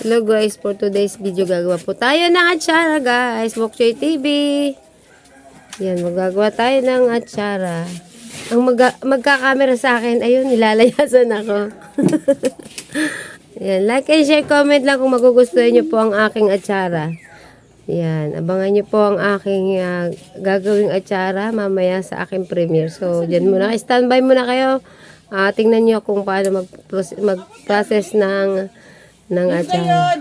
Hello guys, for today's video gagawa po tayo ng atsara guys. Mokchoy TV. Yan, magagawa tayo ng atsara. Ang mag magkakamera sa akin, ayun, nilalayasan ako. Yan, like and share, comment lang kung magugustuhan nyo po ang aking atsara. Yan, abangan nyo po ang aking ah, gagawing atsara mamaya sa aking premiere. So, dyan muna, standby muna kayo. Ah, tingnan nyo kung paano mag-process, mag-process ng, ng atsara.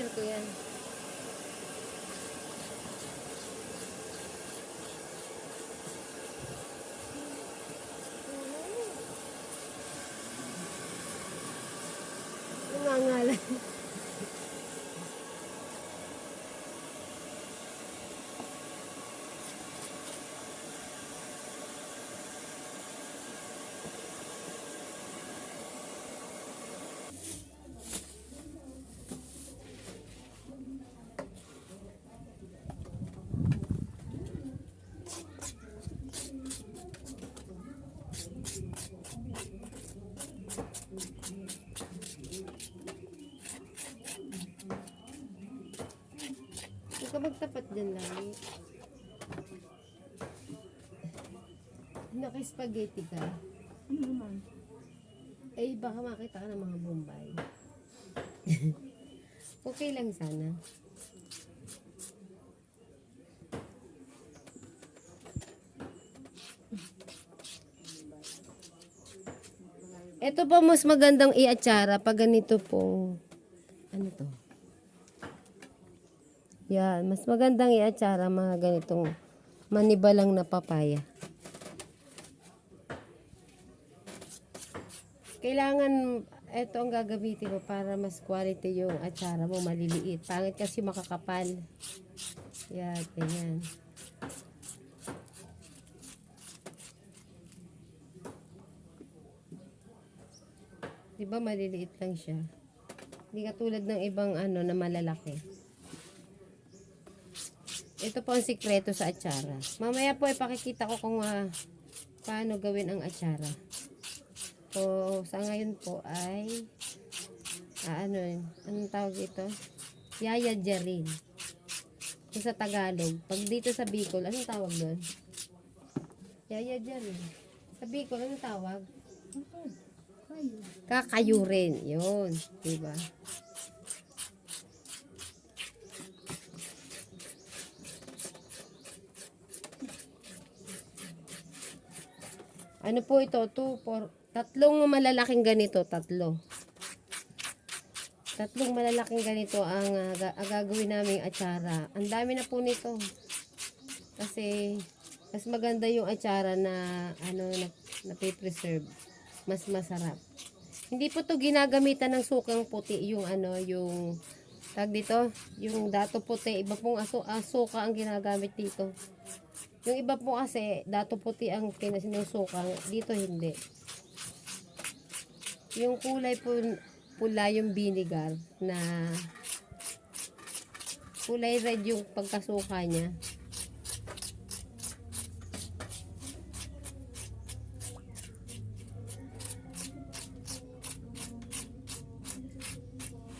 I-premiere ko yan. Huwag ka magtapat dyan lang. Naka-spaghetti ka. Ano naman? Eh, baka makita ka ng mga bombay. okay lang sana. Ito po mas magandang iatsara pag ganito po. Ano to? Yan, mas magandang iatsara mga ganitong manibalang na papaya. Kailangan ito ang gagamitin mo para mas quality yung atsara mo, maliliit. Pangit kasi makakapal. Yan, ganyan. Diba maliliit lang siya? Hindi katulad ng ibang ano na malalaki. Ito po ang sikreto sa atsara. Mamaya po ipakikita ko kung ah, paano gawin ang atsara. So, sa ngayon po ay ah, ano yun? Anong tawag ito? Yaya Jarin. Kung sa Tagalog. Pag dito sa Bicol, anong tawag doon? Yaya Jarin. Sa Bicol, anong tawag? Kakayurin. Yun. Diba? Ano po ito? 2, 4, tatlong malalaking ganito. Tatlo. Tatlong malalaking ganito ang, ang gagawin namin atsara. Ang dami na po nito. Kasi mas maganda yung atsara na ano na, na preserve Mas masarap. Hindi po to ginagamitan ng sukang puti yung ano yung tag dito, yung dato puti, iba pong aso, asuka ang ginagamit dito. Yung iba po kasi dato puti ang kinasinusuka, dito hindi. Yung kulay po pula yung vinegar na kulay red yung pagkasuka niya.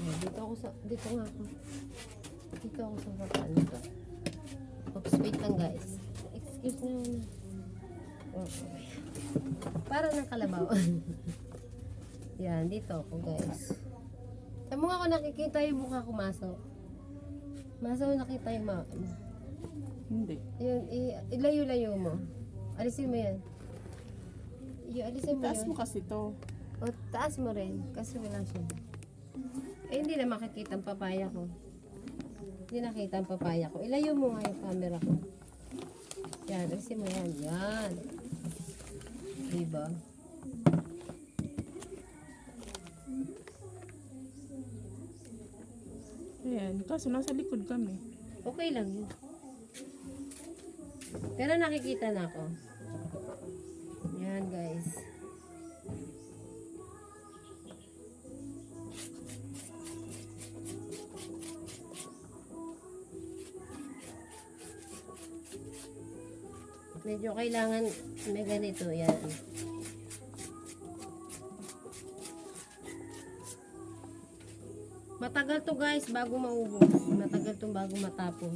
Ayan, dito ako sa dito nga ako. Dito ako sa baba nito. Oops, wait lang guys. Excuse me muna. Okay. Para ng kalabaw. Yan, dito ako guys. Sa mukha ko nakikita yung mukha ko masok. Masok nakita yung ma... Hindi. Yun, i- ilayo-layo mo. Alisin mo yan. Yung, alisin mo Taas yun. mo kasi to. O, taas mo rin. Kasi wala siya. Eh, hindi na makikita ang papaya ko. Hindi nakita ang papaya ko. Ilayo mo nga yung camera ko. Yan, alisin mo yan. Yan. Diba? Ayan. Kaso nasa likod kami. Okay lang yun. Pero nakikita na ako. Yan, guys. Medyo kailangan may ganito, yan. Matagal to guys bago maubos. Matagal to bago matapos.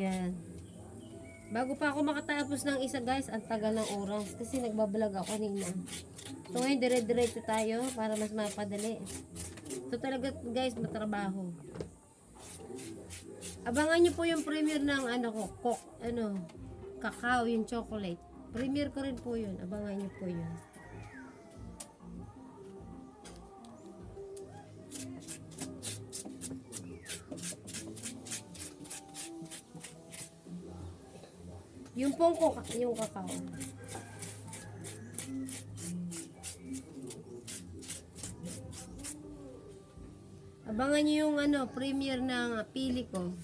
Yan. Bago pa ako makatapos ng isa guys, ang tagal ng oras. Kasi nagbablog ako kanina. So ngayon, dire-diretso tayo para mas mapadali. Ito talaga guys, matrabaho. Abangan nyo po yung premiere ng ano ko, cook, ano, cacao, yung chocolate. Premiere ko rin po yun. Abangan nyo po yun. Yung pong cook, yung cacao. Abangan nyo yung ano, premiere ng pili ko.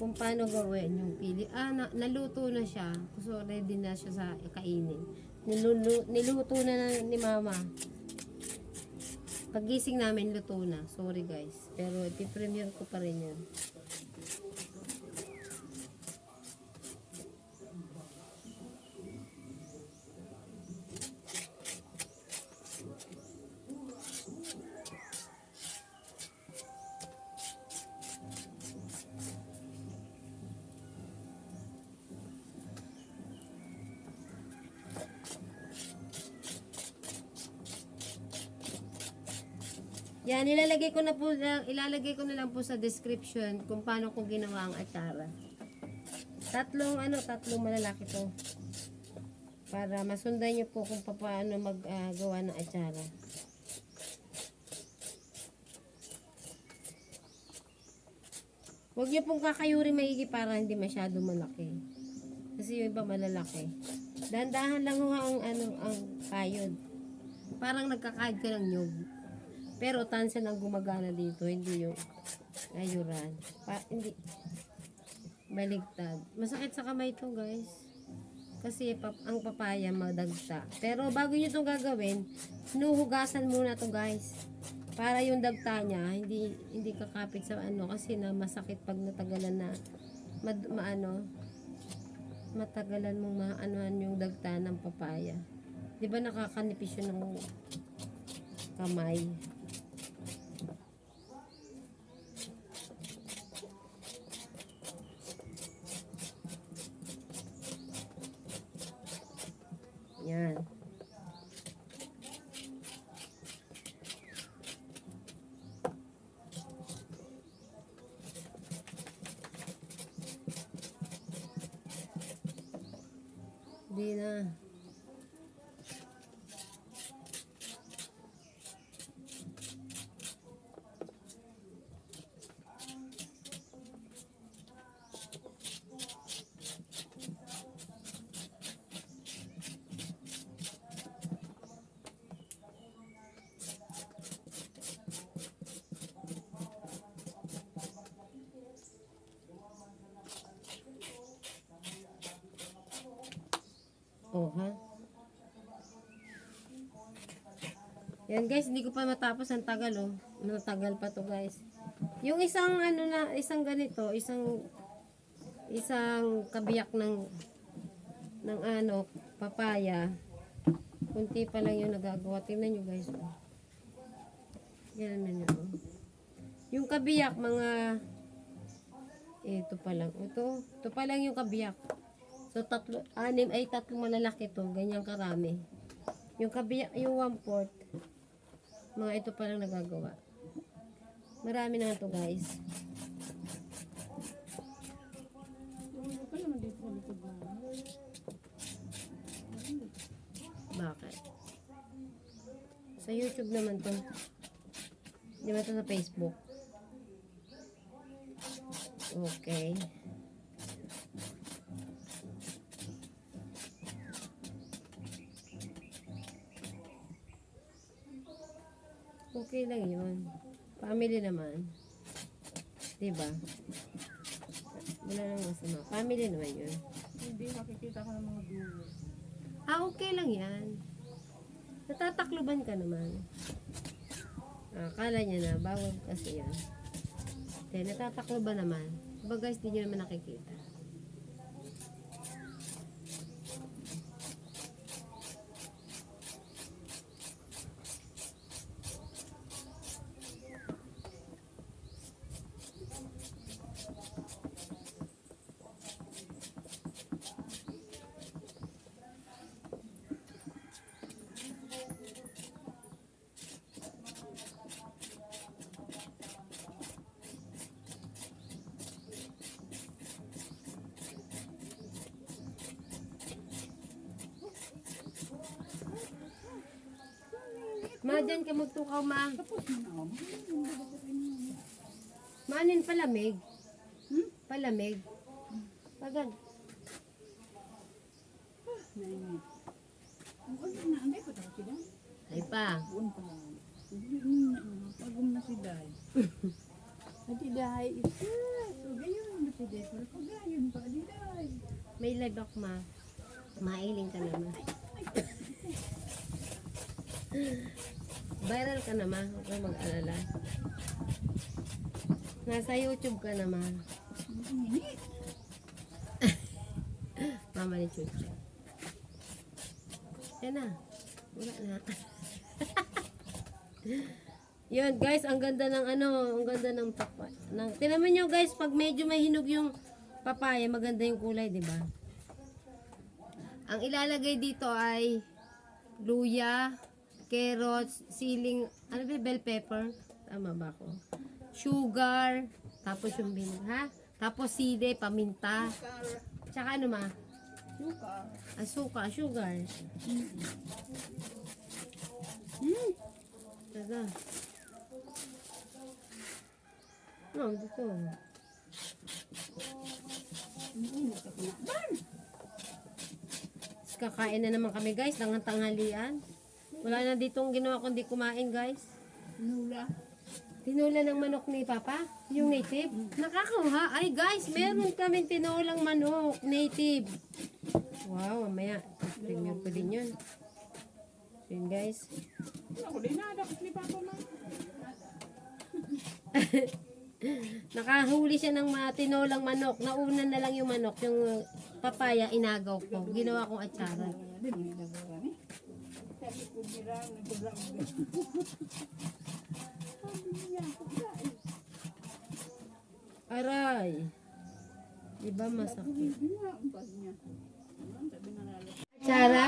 Kung paano gawin yung pili. Ah, na, naluto na siya. So, ready na siya sa kainin. Nilulu, niluto na, na ni mama. Pagising namin, luto na. Sorry guys. Pero ipipremiere ko pa rin yan. Yan, ilalagay ko na po, ilalagay ko na lang po sa description kung paano ko ginawa ang atsara. Tatlong, ano, tatlong malalaki to. Para masundan nyo po kung paano maggawa ng atsara. Huwag nyo pong kakayuri maigi para hindi masyado malaki. Kasi yung iba malalaki. Dahan-dahan lang ho ang, ano, ang kayod. Parang nagkakayod ka ng nyug. Pero tansan ang gumagana dito, hindi yung ayuran. Pa, hindi. Baligtad. Masakit sa kamay to guys. Kasi pap ang papaya madagta. Pero bago nyo itong gagawin, hinuhugasan muna to guys. Para yung dagta niya, hindi hindi kakapit sa ano kasi na masakit pag natagalan na mad, maano matagalan mong maanuhan yung dagta ng papaya. 'Di ba nakakanipis yun ng kamay? Yan. Hindi na. Oh, ha? Yan guys, hindi ko pa matapos ang tagal oh. Matagal pa to guys. Yung isang ano na, isang ganito, isang isang kabiyak ng ng ano, papaya. Kunti pa lang yung nagagawa. Tingnan nyo guys. Oh. Yan na oh. Yung kabiyak, mga ito pa lang. Ito, ito pa lang yung kabiyak. So, tatlo, anim, ay tatlong malalaki to. Ganyan karami. Yung kabiyak, yung one fourth, mga ito pa lang nagagawa. Marami na to guys. Bakit? Sa YouTube naman to. Di ba to sa Facebook? Okay. Okay lang yun. Family naman. Diba? Wala nang masama. Family naman yun. Hindi, makikita ka ng mga viewers. Ah, okay lang yan. Natatakluban ka naman. Ah, akala niya na, bawal kasi yan. Then, natatakluban naman. Diba guys, di nyo naman nakikita. Ma, dyan ka magtukaw, ma. Manin palamig. Hmm? Palamig. Pagad. Ang ulit na, hindi pa tayo sila. Ay pa. Pagum na si Day. Ati Day, isa. So, gayon na si Day. Pero pag gayon pa, di Day. May ako, ma. Mailing ka naman. Viral ka naman. Huwag kang mag-alala. Nasa YouTube ka naman. Hindi. Mama ni Chucha. Yan na. Wala na. Yun, guys, ang ganda ng ano, ang ganda ng papaya. Ng, tinaman nyo guys, pag medyo may hinog yung papaya, maganda yung kulay, di ba? Ang ilalagay dito ay luya, carrots, siling, ano ba, bell pepper? Tama ba ako? Sugar, tapos yung bin, ha? Tapos side, paminta. Tsaka ano ma? Suka. Asuka, sugar. Hmm. Taga. No, dito. Kakain na naman kami guys, ng tanghalian. Wala na ditong ginawa kundi kumain guys. Lula. Tinula ng manok ni Papa? Yung native? Nakakawa. Ay guys, meron kami tinulang manok. Native. Wow, mamaya. Premium ko din yun. Yun guys. Ako din na, dapat ni Papa ma. Nakahuli siya ng mga tinulang manok. Nauna na lang yung manok. Yung papaya, inagaw ko. Ginawa kong atsara. Sabi ko birang, nagkablang. Sabi niya, guys. Aray. Diba masakit? Na. Atsara,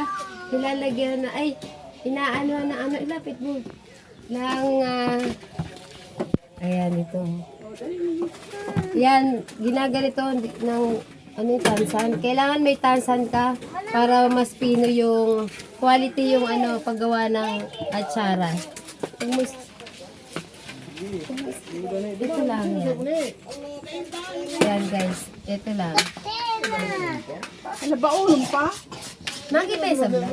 nilalagyan na, ay, inaano na ano, ilapit mo. Lang, ah, ayan ito. Yan, ginaganito ng ano yung tansan. Kailangan may tansan ka para mas pino yung quality yung ano paggawa ng atsara. Ito lang yan. Yan guys, ito lang. Ano ba, ulong pa? Nakita yung sabla?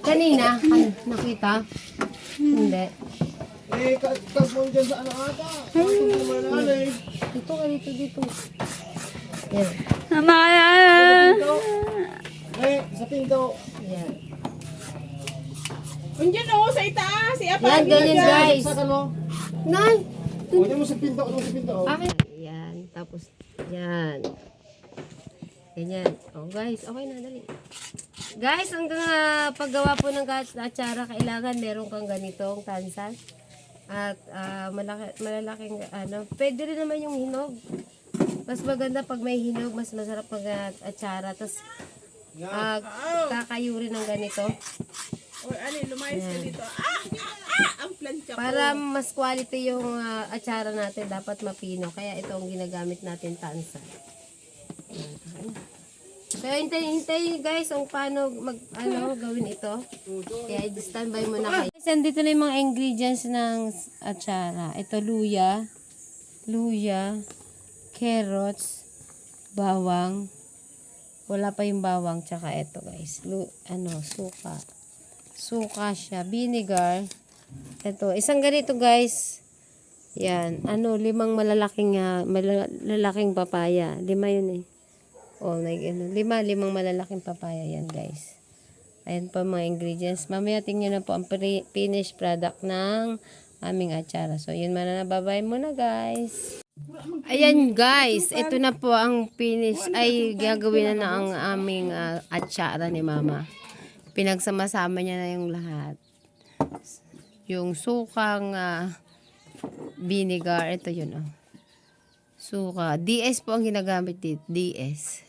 Kanina, kan- nakita? Hindi. Eh, kas mo dyan sa ano ata? Dito ka dito, dito. Yan. Eh, sa pinto. Yan. Andiyan o, sa itaas. Si Apa. Yan, ganyan guys. Sa ano? Nay! Dyan mo sa pinto. Ano sa pinto? Akin. Yan. Tapos, yan. Ganyan. Oh, guys. Okay na, dali. Guys, hanggang ah, paggawa po ng atsara, kailangan meron kang ganitong tansan. At ah, malaki, malalaking, ano, pwede rin naman yung hinog. Mas maganda pag may hinog, mas masarap pag ah, atsara. Tapos, ah, kakayo rin ng ganito. O, ano, lumayas ka dito. Ah! Ah! Ang plancha ko. Para mas quality yung ah, atsara natin, dapat mapino. Kaya ito ang ginagamit natin tansa. So, hintayin, hintayin guys kung paano mag, ano, gawin ito. Kaya standby muna kayo. Guys, andito na yung mga ingredients ng atsara. Ito, luya, luya, carrots, bawang, wala pa yung bawang, tsaka ito guys, lu, ano, suka. Suka siya, vinegar, ito, isang ganito guys. Yan, ano, limang malalaking ah, malalaking papaya. Lima yun eh. Oh, may ano, lima, limang malalaking papaya yan guys. Ayan po mga ingredients. Mamaya tingnan na po ang finished product ng aming atsara. So, yun muna nababay muna guys. Ayan guys, ito na po ang finish. Ay, gagawin na na ang aming ah, atsara ni mama. Pinagsama-sama niya na yung lahat yung sukang ah, vinegar. Ito yun, oh. Suka. DS po ang ginagamit dito. DS.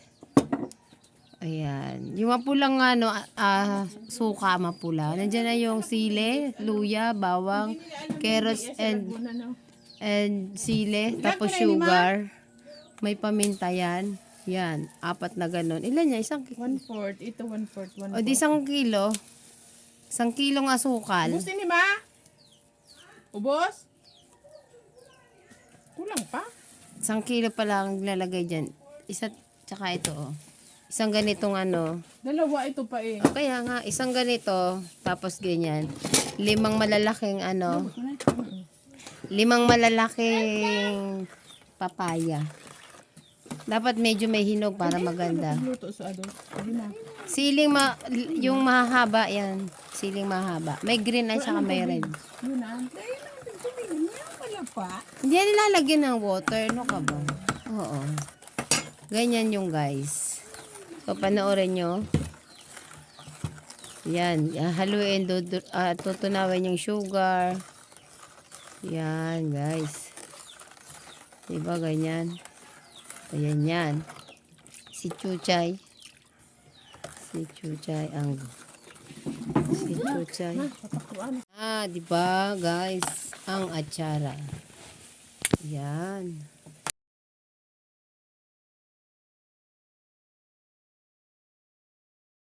Ayan. Yung mapulang ano, ah, suka mapula. Nandiyan na yung sile, luya, bawang, carrots, and, and sile. Tapos sugar. May paminta yan. Yan. Apat na ganon. Ilan niya? Isang, One fourth. Ito one fourth. One o di isang kilo. Isang kilong asukal. Ubus ni ma? Ubos? Kulang pa? Isang kilo pa lang lalagay dyan. Isa, tsaka ito, oh. Isang ganitong ano. Dalawa ito pa eh. O kaya nga, isang ganito, tapos ganyan. Limang malalaking ano. Limang malalaking papaya. Dapat medyo may hinog para maganda. Na. Siling ma, yung mahaba yan. Siling mahaba. May green at saka may red. Hindi yan nilalagyan ng water. No ka ba? Oo. Ganyan yung guys. So, panoorin nyo. Yan. yan, Haluin. Ah, tutunawin yung sugar. Yan, guys. Diba, ganyan. Ayan yan. Si Chuchay. Si Chuchay ang... Si Chuchay. Ah, di ba, guys? Ang atsara. Yan.